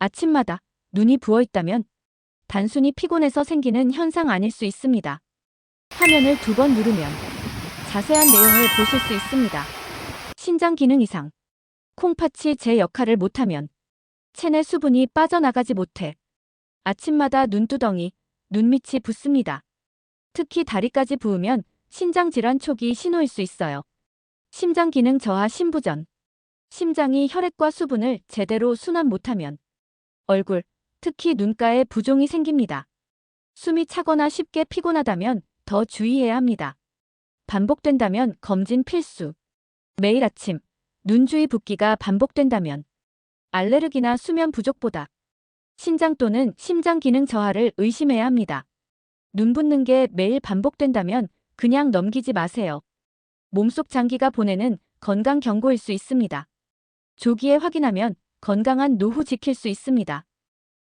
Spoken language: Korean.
아침마다 눈이 부어 있다면 단순히 피곤해서 생기는 현상 아닐 수 있습니다. 화면을 두 번 누르면 자세한 내용을 보실 수 있습니다. 신장 기능 이상. 콩팥이 제 역할을 못하면 체내 수분이 빠져나가지 못해 아침마다 눈두덩이, 눈밑이 붓습니다. 특히 다리까지 부으면 신장 질환 초기 신호일 수 있어요. 심장 기능 저하 심부전. 심장이 혈액과 수분을 제대로 순환 못하면 얼굴, 특히 눈가에 부종이 생깁니다. 숨이 차거나 쉽게 피곤하다면 더 주의해야 합니다. 반복된다면 검진 필수. 매일 아침 눈 주위 붓기가 반복된다면 알레르기나 수면 부족보다 신장 또는 심장 기능 저하를 의심해야 합니다. 눈 붓는 게 매일 반복된다면 그냥 넘기지 마세요. 몸속 장기가 보내는 건강 경고일 수 있습니다. 조기에 확인하면 건강한 노후 지킬 수 있습니다.